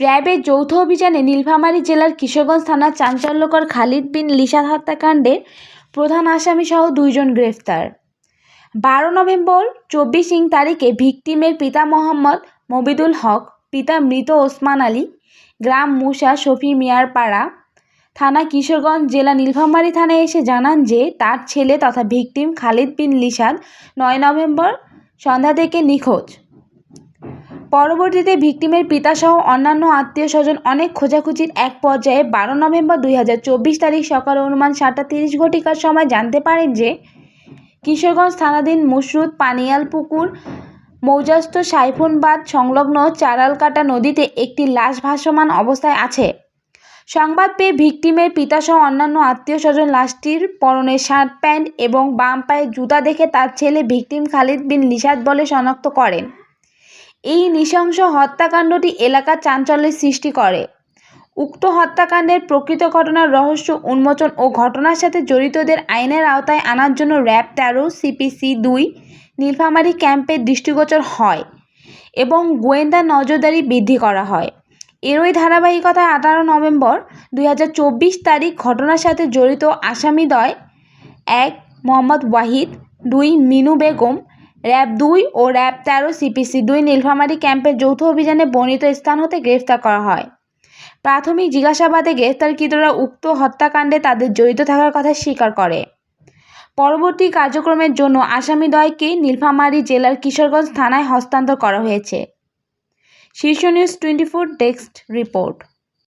র্যাবের যৌথ অভিযানে নীলফামারী জেলার কিশোরগঞ্জ থানার চাঞ্চল্যকর খালিদ বিন লিসাদ হত্যাকাণ্ডের প্রধান আসামিসহ দুইজন গ্রেফতার। বারো নভেম্বর চব্বিশ ইং তারিখে ভিকটিমের পিতা মোহাম্মদ মবিদুল হক, পিতা মৃত ওসমান আলী, গ্রাম মুসা শফি মিয়ার পাড়া থানা কিশোরগঞ্জ জেলা নীলফামারী থানায় এসে জানান যে তার ছেলে তথা ভিকটিম খালিদ বিন লিসাদ নয় নভেম্বর সন্ধ্যা থেকে নিখোঁজ। পরবর্তীতে ভিকটিমের পিতাসহ অন্যান্য আত্মীয় স্বজন অনেক খোঁজাখুঁজির এক পর্যায়ে বারো নভেম্বর দুই হাজার চব্বিশ তারিখ সকাল অনুমান সাতটা তিরিশ ঘটিকার সময় জানতে পারেন যে কিশোরগঞ্জ থানাধীন মুসরুদ পানিয়াল পুকুর মৌজাস্ত সাইফুনবাদ সংলগ্ন চারালকাটা নদীতে একটি লাশ ভাসমান অবস্থায় আছে। সংবাদ পেয়ে ভিকটিমের পিতাসহ অন্যান্য আত্মীয় স্বজন লাশটির পরনে শার্ট প্যান্ট এবং বাম পায়ে জুতা দেখে তার ছেলে ভিকটিম খালিদ বিন লিসাদ বলে শনাক্ত করেন। এই নৃশংস হত্যাকাণ্ডটি এলাকার চাঞ্চল্যের সৃষ্টি করে। উক্ত হত্যাকাণ্ডের প্রকৃত ঘটনার রহস্য, উন্মোচন ও ঘটনার সাথে জড়িতদের আইনের আওতায় আনার জন্য র্যাব তেরো সিপিসি দুই, নীলফামারী ক্যাম্পের দৃষ্টিগোচর হয় এবং গোয়েন্দা নজরদারি বৃদ্ধি করা হয়। এরই ধারাবাহিকতায় আঠারো নভেম্বর দুই হাজার চব্বিশ তারিখ ঘটনার সাথে জড়িত আসামিদ্বয় এক, মোহাম্মদ ওয়াহিদ, দুই, মিনু বেগম র্যাব দুই ও র্যাব তেরো সিপিসি দুই নীলফামারী ক্যাম্পের যৌথ অভিযানে বর্ণিত স্থান হতে গ্রেফতার করা হয়। প্রাথমিক জিজ্ঞাসাবাদে গ্রেফতারকৃতরা উক্ত হত্যাকাণ্ডে তাদের জড়িত থাকার কথা স্বীকার করে। পরবর্তী কার্যক্রমের জন্য আসামিদ্বয়কে নীলফামারী জেলার কিশোরগঞ্জ থানায় হস্তান্তর করা হয়েছে। Shirsha news twenty four desk report.